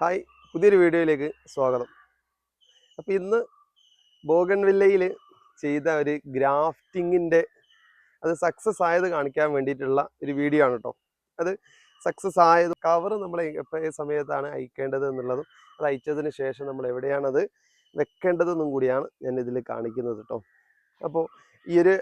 Hi പുതിയൊരു വീഡിയോയിലേക്ക് സ്വാഗതം. അപ്പോൾ ഇന്ന് ബോഗൺവില്ലയിൽ ചെയ്ത ഒരു ഗ്രാഫ്റ്റിങ്ങിന്റെ അത് സക്സസ് ആയത് കാണിക്കാൻ വേണ്ടിയിട്ടുള്ള ഒരു വീഡിയോ ആണ് കേട്ടോ അത് സക്സസ് ആയത് കവർ നമ്മൾ എപ്പോൾ സമയത്താണ് അയക്കേണ്ടത് എന്നുള്ളതും അത് അയച്ചതിന് ശേഷം നമ്മൾ എവിടെയാണത് വെക്കേണ്ടതെന്നും കൂടിയാണ് ഞാൻ ഇതിൽ കാണിക്കുന്നത് കേട്ടോ അപ്പോൾ ഈ ഒരു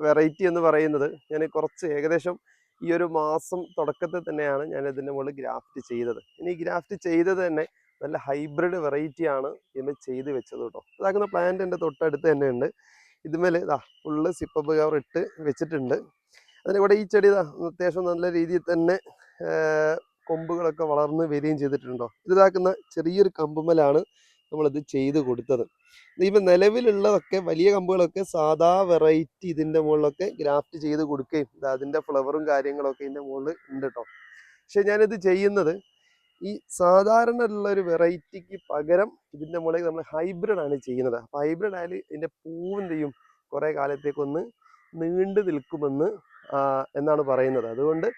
വെറൈറ്റി എന്ന് പറയുന്നത് ഞാൻ കുറച്ച് ഏകദേശം ഈ ഒരു മാസം തുടക്കത്തിൽ തന്നെയാണ് ഞാൻ ഇതിന്റെ മുകളിൽ ഗ്രാഫ്റ്റ് ചെയ്തത്. ഇനി ഗ്രാഫ്റ്റ് ചെയ്തത് തന്നെ നല്ല ഹൈബ്രിഡ് വെറൈറ്റി ആണ് ഇതിൽ ചെയ്ത് വെച്ചത് കേട്ടോ. ഇതാക്കുന്ന പ്ലാന്റ് എന്റെ തൊട്ടടുത്ത് തന്നെ ഉണ്ട്. ഇതുമേൽ ഇതാ ഫുള്ള് സിപ്പപ്പ് കവർ ഇട്ട് വെച്ചിട്ടുണ്ട്. അതിന് ഇവിടെ ഈ ചെടി ഇതാ അത്യാവശ്യം നല്ല രീതിയിൽ തന്നെ കൊമ്പുകളൊക്കെ വളർന്ന് വരികയും ചെയ്തിട്ടുണ്ടോ ഇതാക്കുന്ന ചെറിയൊരു കമ്പുമലാണ് നമ്മളിത് ചെയ്ത് കൊടുത്തത്. ഇപ്പം നിലവിലുള്ളതൊക്കെ വലിയ കമ്പുകളൊക്കെ സാധാ വെറൈറ്റി ഇതിന്റെ മുകളിലൊക്കെ ഗ്രാഫ്റ്റ് ചെയ്ത് കൊടുക്കുകയും അതിന്റെ ഫ്ലവറും കാര്യങ്ങളൊക്കെ ഇതിന്റെ മുകളിൽ ഉണ്ട് കേട്ടോ പക്ഷെ ഞാനിത് ചെയ്യുന്നത് ഈ സാധാരണ ഉള്ള ഒരു വെറൈറ്റിക്ക് പകരം ഇതിന്റെ മുകളിൽ നമ്മൾ ഹൈബ്രിഡ് ആണ് ചെയ്യുന്നത്. അപ്പോൾ ഹൈബ്രിഡ് ആയാൽ ഇതിന്റെ പൂവും ചെയ്യും കുറേ കാലത്തേക്കൊന്ന് നീണ്ടു നിൽക്കുമെന്ന് എന്നാണ് പറയുന്നത്. അതുകൊണ്ട്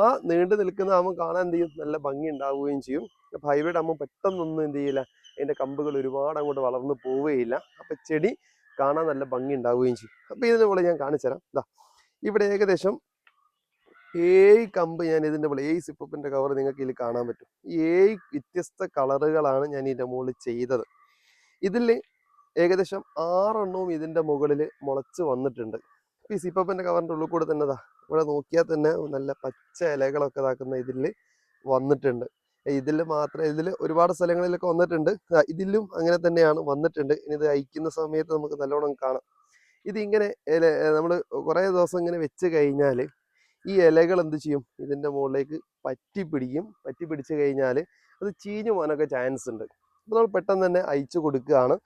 ആ നീണ്ടു നിൽക്കുന്ന ആകുമ്പോൾ കാണാൻ എന്ത് ചെയ്യും? നല്ല ഭംഗി ഉണ്ടാവുകയും ചെയ്യും. ഹൈബ്രിഡ് ആകുമ്പോൾ പെട്ടെന്നൊന്നും എന്ത് ചെയ്യില്ല. അതിന്റെ കമ്പുകൾ ഒരുപാട് അങ്ങോട്ട് വളർന്നു പോവുകയില്ല. അപ്പം ചെടി കാണാൻ നല്ല ഭംഗി ഉണ്ടാവുകയും ചെയ്യും. അപ്പം മുകളിൽ ഞാൻ കാണിച്ചു തരാം. ഇതാ ഇവിടെ ഏകദേശം ഏഴ് കമ്പ് ഞാൻ ഇതിന്റെ മുകളിൽ ഏഴ് സിപ്പപ്പിന്റെ കവർ നിങ്ങൾക്ക് ഇതിൽ കാണാൻ പറ്റും. ഏഴ് വ്യത്യസ്ത കളറുകളാണ് ഞാൻ ഇതിന്റെ മുകളിൽ ചെയ്തത്. ഇതിൽ ഏകദേശം ആറെണ്ണവും ഇതിന്റെ മുകളിൽ മുളച്ച് വന്നിട്ടുണ്ട്. ഈ സിപ്പപ്പിന്റെ കവറിന്റെ ഉള്ളിൽ കൂടെ തന്നെ ഇതാ ഇവിടെ നോക്കിയാൽ തന്നെ നല്ല പച്ച ഇലകളൊക്കെ ഇതാക്കുന്ന ഇതിൽ വന്നിട്ടുണ്ട്. ഇതിൽ മാത്രം ഇതിൽ ഒരുപാട് സ്ഥലങ്ങളിലൊക്കെ വന്നിട്ടുണ്ട്. ഇതിലും അങ്ങനെ തന്നെയാണ് വന്നിട്ടുണ്ട്. ഇനി ഇത് അയക്കുന്ന സമയത്ത് നമുക്ക് നല്ലോണം കാണാം. ഇതിങ്ങനെ നമ്മൾ കുറേ ദിവസം ഇങ്ങനെ വെച്ച് കഴിഞ്ഞാൽ ഈ ഇലകൾ എന്ത് ചെയ്യും? ഇതിന്റെ മുകളിലേക്ക് പറ്റി പിടിക്കും. പറ്റി പിടിച്ച് കഴിഞ്ഞാൽ അത് ചീഞ്ഞു പോകാനൊക്കെ ചാൻസ് ഉണ്ട്. അപ്പോൾ നമ്മൾ പെട്ടെന്ന് തന്നെ അയച്ചു കൊടുക്കുകയാണ്.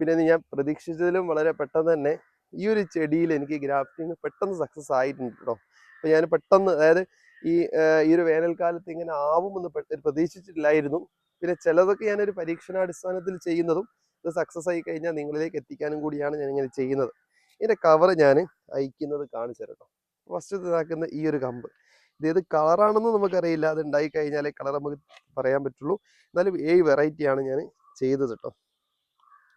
പിന്നെ ഞാൻ പ്രതീക്ഷിച്ചതിലും വളരെ പെട്ടെന്ന് തന്നെ ഈ ഒരു ചെടിയിൽ എനിക്ക് ഗ്രാഫ്റ്റിംഗ് പെട്ടെന്ന് സക്സസ് ആയിട്ടുണ്ട് കേട്ടോ അപ്പോൾ ഞാൻ പെട്ടെന്ന് അതായത് ഈ ഈ ഒരു വേനൽക്കാലത്ത് ഇങ്ങനെ ആവുമെന്ന് പ്രതീക്ഷിച്ചിട്ടില്ലായിരുന്നു. പിന്നെ ചിലതൊക്കെ ഞാൻ ഒരു പരീക്ഷണാടിസ്ഥാനത്തിൽ ചെയ്യുന്നതും ഇത് സക്സസ് ആയി കഴിഞ്ഞാൽ നിങ്ങളിലേക്ക് എത്തിക്കാനും കൂടിയാണ് ഞാൻ ഇങ്ങനെ ചെയ്യുന്നത്. ഇതിന്റെ കവർ ഞാൻ അയക്കുന്നത് കാണിച്ചു തരട്ടോ ഫസ്റ്റ് ഇതാക്കുന്ന ഈ ഒരു കമ്പ്. ഇത് ഏത് കളറാണെന്ന് നമുക്കറിയില്ല. അത് ഉണ്ടായി കഴിഞ്ഞാലേ കളർ നമുക്ക് പറയാൻ പറ്റുള്ളൂ. എന്നാലും ഏഴ് വെറൈറ്റിയാണ് ഞാൻ ചെയ്തത് കേട്ടോ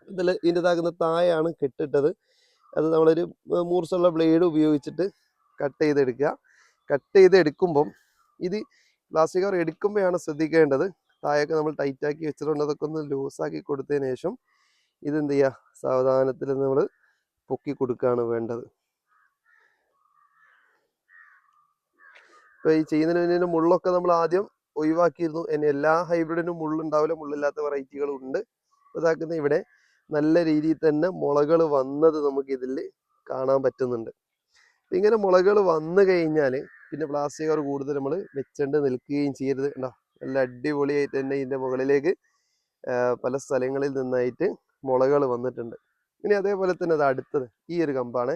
ഇതിൽ ഇതിന്റെ ഇതാക്കുന്ന തായാണ് കെട്ടിട്ടത്. അത് നമ്മളൊരു മൂർച്ചുള്ള ബ്ലേഡ് ഉപയോഗിച്ചിട്ട് കട്ട് ചെയ്തെടുക്കുക. കട്ട് ചെയ്ത് എടുക്കുമ്പം ഇത് പ്ലാസ്റ്റിക് കവർ എടുക്കുമ്പോഴാണ് ശ്രദ്ധിക്കേണ്ടത്. തായൊക്കെ നമ്മൾ ടൈറ്റാക്കി വെച്ചിട്ടുണ്ട്. അതൊക്കെ ഒന്ന് ലൂസാക്കി കൊടുത്തതിന് ശേഷം ഇതെന്ത് ചെയ്യുക സാവധാനത്തിൽ നമ്മൾ പൊക്കി കൊടുക്കുകയാണ് വേണ്ടത്. ഇപ്പൊ ഈ ചെയ്യുന്നതിന് മുള്ളൊക്കെ നമ്മൾ ആദ്യം ഒഴിവാക്കിയിരുന്നു. ഇനി എല്ലാ ഹൈബ്രിഡിനും മുള്ളുണ്ടാവില്ല മുള്ളില്ലാത്ത വെറൈറ്റികളും ഉണ്ട്. ഇതാക്കുന്ന ഇവിടെ നല്ല രീതിയിൽ തന്നെ മുളകൾ വന്നത് നമുക്ക് ഇതിൽ കാണാൻ പറ്റുന്നുണ്ട്. ഇങ്ങനെ മുളകൾ വന്നു കഴിഞ്ഞാൽ പിന്നെ പ്ലാസ്റ്റിക് കവർ കൂടുതൽ നമ്മൾ വെച്ചണ്ട് നിൽക്കുകയും ചെയ്യരുത് കണ്ടോ? നല്ല അടിപൊളിയായിട്ട് തന്നെ ഇതിന്റെ മുകളിലേക്ക് പല സ്ഥലങ്ങളിൽ നിന്നായിട്ട് മുളകൾ വന്നിട്ടുണ്ട്. ഇനി അതേപോലെ തന്നെ അത് അടുത്തത് ഈ ഒരു കമ്പാണ്.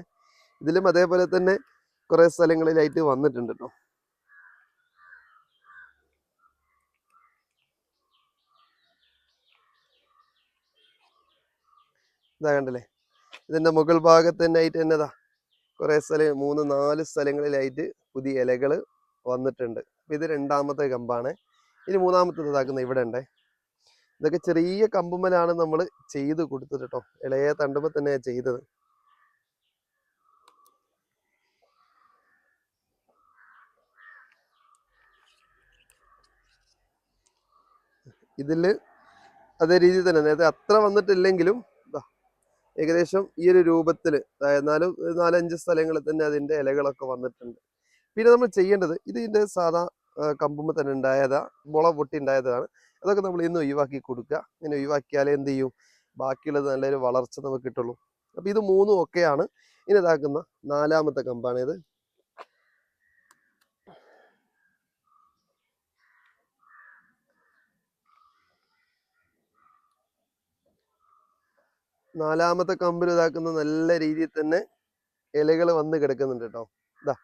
ഇതിലും അതേപോലെ തന്നെ കുറേ സ്ഥലങ്ങളിലായിട്ട് വന്നിട്ടുണ്ട് കേട്ടോ. ഇതാ കണ്ടല്ലേ? ഇതിന്റെ മുകൾ ഭാഗത്ത് തന്നെ ആയിട്ട് തന്നെ കുറെ സ്ഥലം മൂന്ന് നാല് സ്ഥലങ്ങളിലായിട്ട് പുതിയ ഇലകൾ വന്നിട്ടുണ്ട്. ഇത് രണ്ടാമത്തെ കമ്പാണ്. ഇനി മൂന്നാമത്തെ ഇതാക്കുന്ന ഇവിടെ ഉണ്ട്. ഇതൊക്കെ ചെറിയ കമ്പുമ്മലാണ് നമ്മൾ ചെയ്ത് കൊടുത്തത് കേട്ടോ. ഇളയ തണ്ടുമ്പോൾ തന്നെ ചെയ്തത്. ഇതിൽ അതേ രീതിയിൽ തന്നെ. നേരത്തെ അത്ര വന്നിട്ടില്ലെങ്കിലും ഏകദേശം ഈ ഒരു രൂപത്തിൽ എന്നാലും നാലഞ്ച് സ്ഥലങ്ങളിൽ തന്നെ അതിന്റെ ഇലകളൊക്കെ വന്നിട്ടുണ്ട്. പിന്നെ നമ്മൾ ചെയ്യേണ്ടത് ഇത് ഇതിന്റെ സാധാ കമ്പുമ്പ് തന്നെ ഉണ്ടായതാ മുള പൊട്ടി ഉണ്ടായതാണ്. അതൊക്കെ നമ്മൾ ഇന്ന് ഒഴിവാക്കി കൊടുക്കുക. ഇങ്ങനെ ഒഴിവാക്കിയാലേ എന്ത് ചെയ്യും? ബാക്കിയുള്ളത് നല്ലൊരു വളർച്ച നമുക്ക് കിട്ടുള്ളൂ. അപ്പോൾ ഇത് മൂന്നും ഒക്കെയാണ്. ഇനി ഇതാക്കുന്ന നാലാമത്തെ കമ്പാണ് നാലാമത്തെ കമ്പിൽ ഇതാക്കുന്ന നല്ല രീതിയിൽ തന്നെ ഇലകൾ വന്ന് കിടക്കുന്നുണ്ട് കേട്ടോ. ഇതാ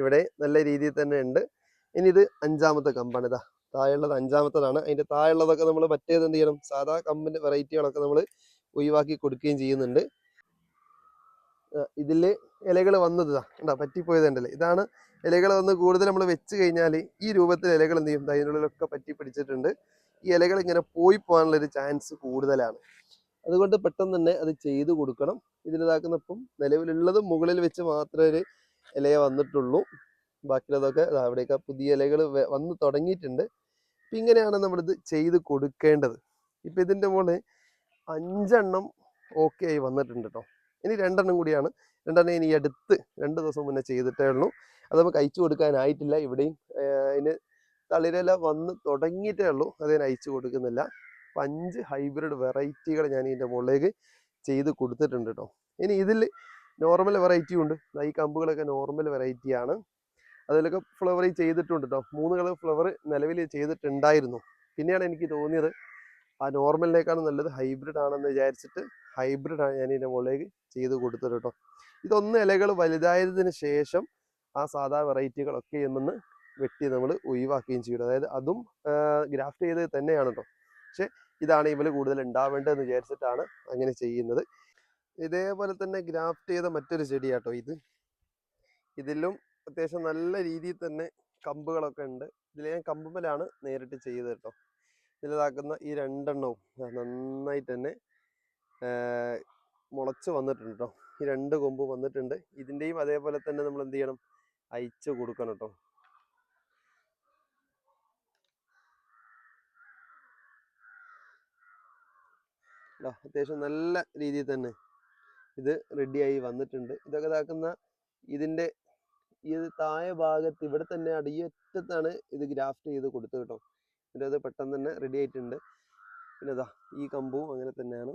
ഇവിടെ നല്ല രീതിയിൽ തന്നെ ഉണ്ട്. ഇനി ഇത് അഞ്ചാമത്തെ കമ്പാണ്. ഇതാ താഴെയുള്ളത് അഞ്ചാമത്തതാണ്. അതിന്റെ താഴെയുള്ളതൊക്കെ നമ്മൾ മറ്റേത് എന്ത് ചെയ്യണം? സാധാ കമ്പിന്റെ വെറൈറ്റികളൊക്കെ നമ്മൾ ഒഴിവാക്കി കൊടുക്കുകയും ചെയ്യുന്നുണ്ട്. ഇതിൽ ഇലകൾ വന്നത് ഇതാ കണ്ടാ? പറ്റിപ്പോയത് ഉണ്ടല്ലേ ഇതാണ് ഇലകൾ വന്ന് കൂടുതൽ നമ്മൾ വെച്ച് കഴിഞ്ഞാൽ ഈ രൂപത്തിൽ ഇലകൾ എന്ത് ചെയ്യും? അതിനുള്ളിലൊക്കെ പറ്റി പിടിച്ചിട്ടുണ്ട്. ഈ ഇലകൾ ഇങ്ങനെ പോയി പോകാനുള്ളൊരു ചാൻസ് കൂടുതലാണ്. അതുകൊണ്ട് പെട്ടെന്ന് തന്നെ അത് ചെയ്തു കൊടുക്കണം. ഇതിലിതാക്കുന്നപ്പം നിലവിലുള്ളത് മുകളിൽ വെച്ച് മാത്രമേ ഒരു ഇലയെ വന്നിട്ടുള്ളൂ. ബാക്കിയുള്ളതൊക്കെ അവിടെയൊക്കെ പുതിയ ഇലകൾ വന്ന് തുടങ്ങിയിട്ടുണ്ട്. അപ്പം ഇങ്ങനെയാണ് നമ്മളിത് ചെയ്ത് കൊടുക്കേണ്ടത്. ഇപ്പം ഇതിന്റെ മുകളിൽ അഞ്ചെണ്ണം ഓക്കെ ആയി വന്നിട്ടുണ്ട് കേട്ടോ ഇനി രണ്ടെണ്ണം കൂടിയാണ്. രണ്ടെണ്ണം ഇനി അടുത്ത് രണ്ട് ദിവസം മുന്നേ ചെയ്തിട്ടേ ഉള്ളൂ. അത് നമുക്ക് അയച്ചു കൊടുക്കാനായിട്ടില്ല. ഇവിടെയും അതിന് തളിരില വന്ന് തുടങ്ങിയിട്ടേ ഉള്ളൂ. അതിന് അയച്ചു കൊടുക്കുന്നില്ല. അപ്പം അഞ്ച് ഹൈബ്രിഡ് വെറൈറ്റികൾ ഞാൻ ഇതിന്റെ മുകളിലേക്ക് ചെയ്ത് കൊടുത്തിട്ടുണ്ട് കേട്ടോ ഇനി ഇതിൽ നോർമൽ വെറൈറ്റി ഉണ്ട്. ഈ കമ്പുകളൊക്കെ നോർമൽ വെറൈറ്റിയാണ് അതിലൊക്കെ ഫ്ലവർ ചെയ്തിട്ടുണ്ട് കേട്ടോ മൂന്ന് കളർ ഫ്ലവർ നിലവിൽ ചെയ്തിട്ടുണ്ടായിരുന്നു. പിന്നെയാണ് എനിക്ക് തോന്നിയത് ആ നോർമലിനേക്കാൾ നല്ലത് ഹൈബ്രിഡ് ആണെന്ന് വിചാരിച്ചിട്ട് ഹൈബ്രിഡ് ആണ് ഞാൻ ഇതിന്റെ മുകളിലേക്ക് ചെയ്ത് കൊടുത്തത് കേട്ടോ ഇതൊന്ന് ഇലകൾ വലുതായതിനു ശേഷം ആ സാധാ വെറൈറ്റികളൊക്കെ എന്നൊന്ന് വെട്ടി നമ്മൾ ഒഴിവാക്കുകയും ചെയ്യും അതായത് അതും ഗ്രാഫ്റ്റ് ചെയ്തത് തന്നെയാണ് കേട്ടോ പക്ഷെ ഇതാണ് ഇവർ കൂടുതൽ ഉണ്ടാവേണ്ടതെന്ന് വിചാരിച്ചിട്ടാണ് അങ്ങനെ ചെയ്യുന്നത്. ഇതേപോലെ തന്നെ ഗ്രാഫ്റ്റ് ചെയ്ത മറ്റൊരു ചെടി കേട്ടോ ഇത്. ഇതിലും അത്യാവശ്യം നല്ല രീതിയിൽ തന്നെ കമ്പുകളൊക്കെ ഉണ്ട്. ഇതിൽ ഞാൻ കമ്പുമ്പലാണ് നേരിട്ട് ചെയ്തത് കേട്ടോ. ഇതിലിതാക്കുന്ന ഈ രണ്ടെണ്ണവും നന്നായി തന്നെ മുളച്ച് വന്നിട്ടുണ്ട് കേട്ടോ. ഈ രണ്ട് കൊമ്പ് വന്നിട്ടുണ്ട്. ഇതിന്റെയും അതേപോലെ തന്നെ നമ്മൾ എന്ത് ചെയ്യണം? അയച്ചു കൊടുക്കണം കേട്ടോ. ദാ അത്യാവശ്യം നല്ല രീതിയിൽ തന്നെ ഇത് റെഡിയായി വന്നിട്ടുണ്ട്. ഇതൊക്കെ ഇതാക്കുന്ന ഇതിന്റെ ഈ താഴെ ഭാഗത്ത് ഇവിടെ തന്നെ അടിയറ്റത്താണ് ഇത് ഗ്രാഫ്റ്റ് ചെയ്ത് കൊടുത്തത് കേട്ടോ. എന്നിട്ട് അത് പെട്ടെന്ന് തന്നെ റെഡി ആയിട്ടുണ്ട്. പിന്നെ ഇതാ ഈ കമ്പും അങ്ങനെ തന്നെയാണ്.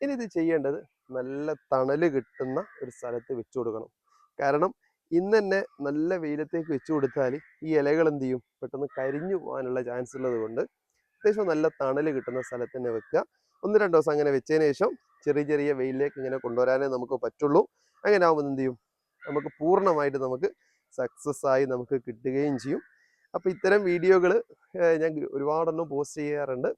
ഇനി ഇത് ചെയ്യേണ്ടത് നല്ല തണൽ കിട്ടുന്ന ഒരു സ്ഥലത്ത് വെച്ചു കൊടുക്കണം. കാരണം ഇന്ന് തന്നെ നല്ല വെയിലത്തേക്ക് വെച്ചു കൊടുത്താൽ ഈ ഇലകൾ എന്ത് ചെയ്യും? പെട്ടെന്ന് കരിഞ്ഞു പോകാനുള്ള ചാൻസ് ഉള്ളത് കൊണ്ട് അത്യാവശ്യം നല്ല തണൽ കിട്ടുന്ന സ്ഥലത്ത് തന്നെ വെക്കുക. ഒന്ന് രണ്ട് ദിവസം അങ്ങനെ വെച്ചതിന് ശേഷം ചെറിയ ചെറിയ വെയിലിലേക്ക് ഇങ്ങനെ കൊണ്ടുവരാനേ നമുക്ക് പറ്റുള്ളൂ. അങ്ങനെ ആകുമ്പോൾ എന്ത് ചെയ്യും? നമുക്ക് പൂർണമായിട്ട് നമുക്ക് സക്സസ് ആയി നമുക്ക് കിട്ടുകയും ചെയ്യും. അപ്പോൾ ഇത്തരം വീഡിയോകൾ ഞാൻ ഒരുപാടെണ്ണം പോസ്റ്റ് ചെയ്യാറുണ്ട്.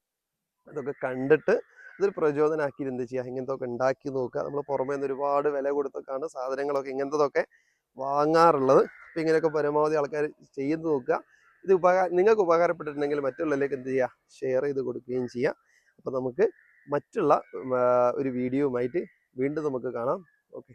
അതൊക്കെ കണ്ടിട്ട് അതൊരു പ്രചോദനമാക്കിയിട്ട് എന്ത് ചെയ്യുക? ഇങ്ങനത്തെ ഒക്കെ ഉണ്ടാക്കി നോക്കുക. നമ്മൾ പുറമേ നിന്ന് ഒരുപാട് വില കൊടുത്തൊക്കെയാണ് സാധനങ്ങളൊക്കെ ഇങ്ങനത്തതൊക്കെ വാങ്ങാറുള്ളത്. അപ്പം ഇങ്ങനെയൊക്കെ പരമാവധി ആൾക്കാർ ചെയ്ത് നോക്കുക. ഇത് ഉപകാര നിങ്ങൾക്ക് ഉപകാരപ്പെട്ടിട്ടുണ്ടെങ്കിൽ മറ്റുള്ളവരിലേക്ക് എന്ത് ചെയ്യുക? ഷെയർ ചെയ്ത് കൊടുക്കുകയും ചെയ്യുക അപ്പോൾ നമുക്ക് മറ്റുള്ള ഒരു വീഡിയോയുമായിട്ട് വീണ്ടും നമുക്ക് കാണാം. ഓക്കെ.